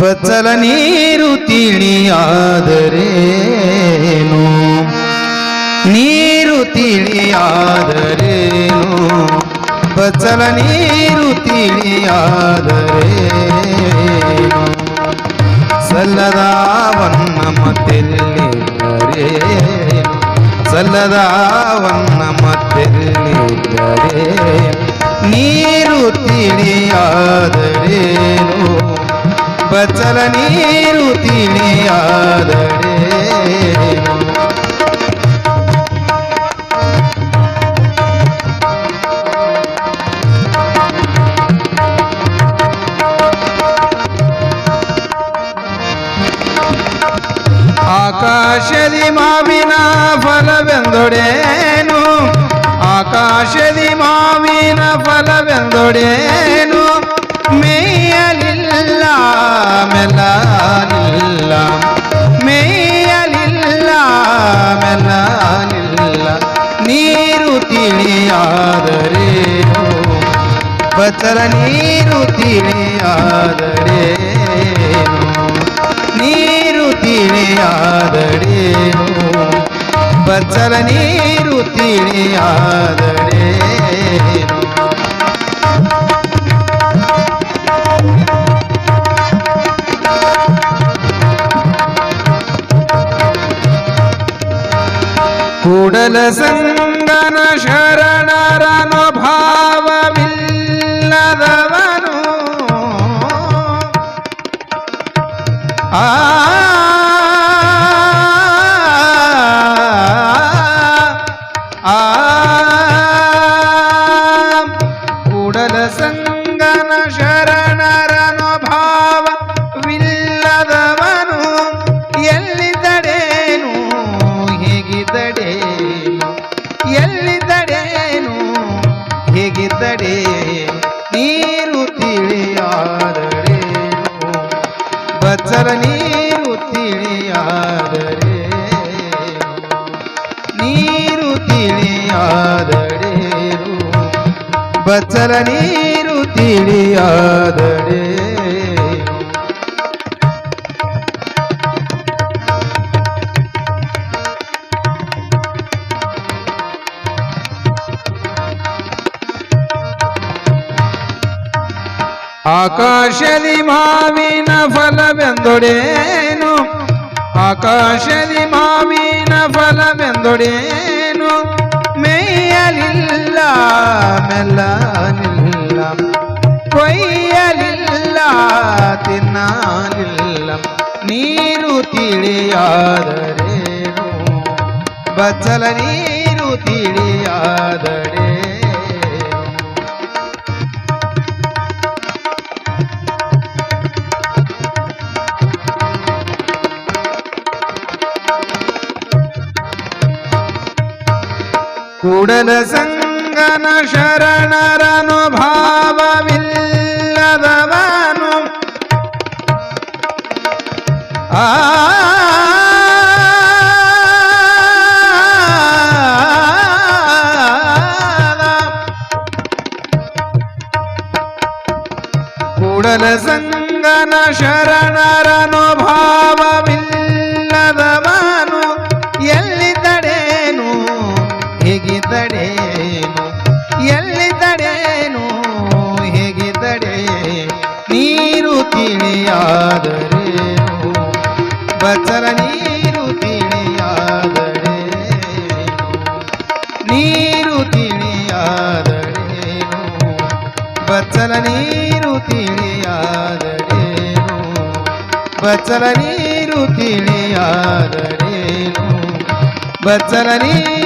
ಬಚ್ಚಲ ನೀರು ತಿಳಿಯಾದರೇನು ನೀರು ತಿಳಿಯಾದರೇನು ಬಚ್ಚಲ ನೀರು ತಿಳಿಯಾದರೇನು ಸಲ್ಲದಾವನ್ನ ಮತ್ತೆಲ್ಲಿ ಸಲ್ಲದಾವನ್ನ ಮತ್ತೆಲ್ಲಿದ್ದರೇ ಬಚ್ಚಲ ನೀರು ತಿಳಿಯಾದರೇನು ಆಕಾಶದಿ ಮಾವಿನ ಫಲವೆಂದೊಡೇನು? ಆಕಾಶದಿ ಮಾವಿನ ಫಲವೆಂದೊಡೇನು? ಮೆಲ್ಲಲಿಲ್ಲ ಮೇಯಲಿಲ್ಲ ಮೆಲ್ಲಲಿಲ್ಲ ನೀರು ತಿಳಿಯಾದರೆ ಬಚ್ಚಲ ನೀರು ತಿಳಿಯಾದರೆ ನೀರು ತಿಳಿಯಾದರೇನು ಬಚ್ಚಲ ನೀರು ತಿಳಿಯಾದರೇನು ಕೂಡಲ ಸಂಗನ ಶರಣರನು ಭಾವವಿಲ್ಲದವನು ಆ ಆ ಕೂಡಲ ಸಂಗನ ಶರಣರನು ಭಾವವಿಲ್ಲದವನು ತಿಳಿಯಾದರೇನು ಬಚ್ಚಲ ನೀರು ತಿಳಿಯಾದರೆ ನೀರು ತಿಳಿಯಾದರೇನು ಬಚ್ಚಲ ನೀರು ಆಕಾಶದಿ ಮಾವಿನ ಫಲವೆಂದೊಡೇನು? ಆಕಾಶದಿ ಮಾವಿನ ಫಲವೆಂದೊಡೇನು? ಮೇಯಲಿಲ್ಲ ಮೆಲ್ಲಲಿಲ್ಲ ಕೊಯ್ಯಲಿಲ್ಲ, ತಿನ್ನಲಿಲ್ಲ, ನೀರು ತಿಳಿಯಾದರೇನು? ಬಚ್ಚಲ ನೀರು ತಿಳಿಯಾದರೇನು? കൂടല സംഗന ശരണരനുഭാവമില്ലതവനും ആ കൂടല സംഗന ശരണരനുഭ ತಿಳಿಯಾದರೇನು ಬಚ್ಚಲ ನೀರು ತಿಳಿಯಾದರೇನು ನೀರು ತಿಳಿಯಾದರೇನು ಬಚ್ಚಲ ನೀರು ತಿಳಿಯಾದರೇನು ಬಚ್ಚಲ ನೀರು ತಿಳಿಯಾದರೇನು ಬಚ್ಚಲ ನೀರು ತಿಳಿ